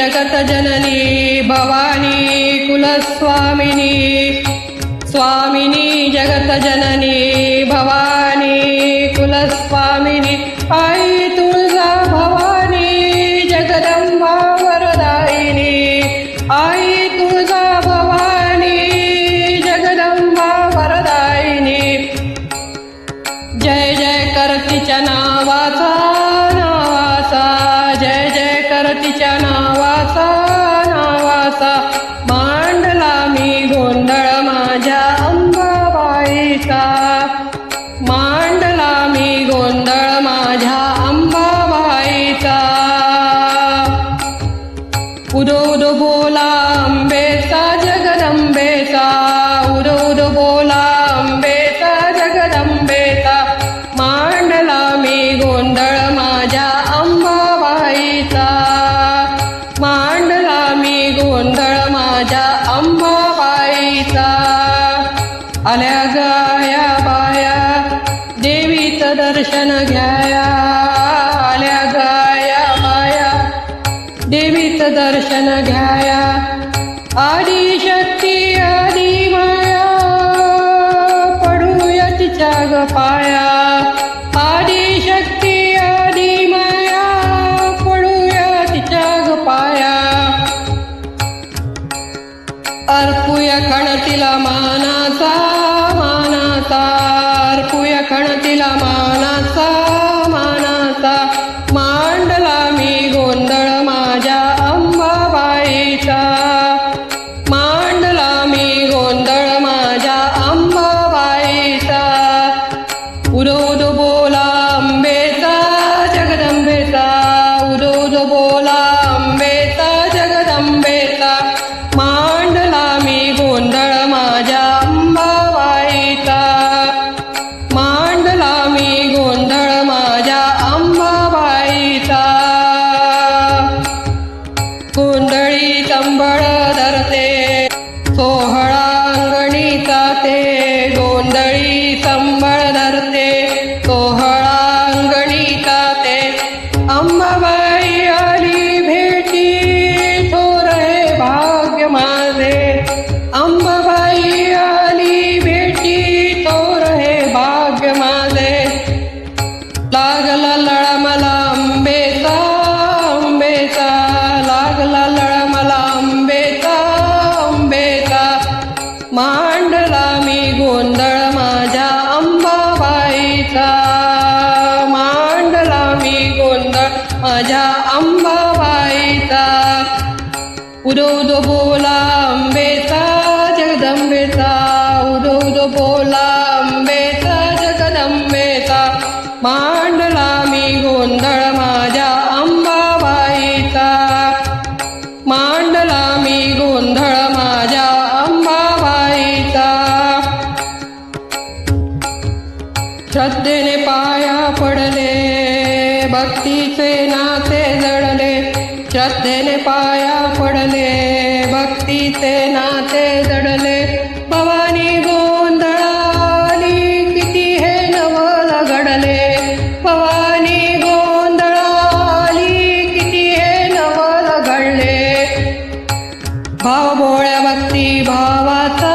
जगतजननी भवानी कुलस्वामिनी स्वामिनी जगतजन तिच्या नावाचा नावाचा. दर्शन घ्याया आल्या गाया माया. देवीच दर्शन घ्याया आदि शक्ती आदि माया. पडूया यतीच्या ग पाया आदि शक्ती आदि माया पडूया यतीच्या ग पाया अर्पूया कणतीला मानाचा मानाचा. कळतिला मानसा मांडला मी गोंधळ माझ्या अंबाबाईचा. मांडला मी गोंधळ माझ्या अंबाबाईचा. श्रद्धेने पाया पडले भक्तीचे नाते जडले. श्रद्धेने पाया पडले भक्तीचे नाते जडले. भक्तिभावाचा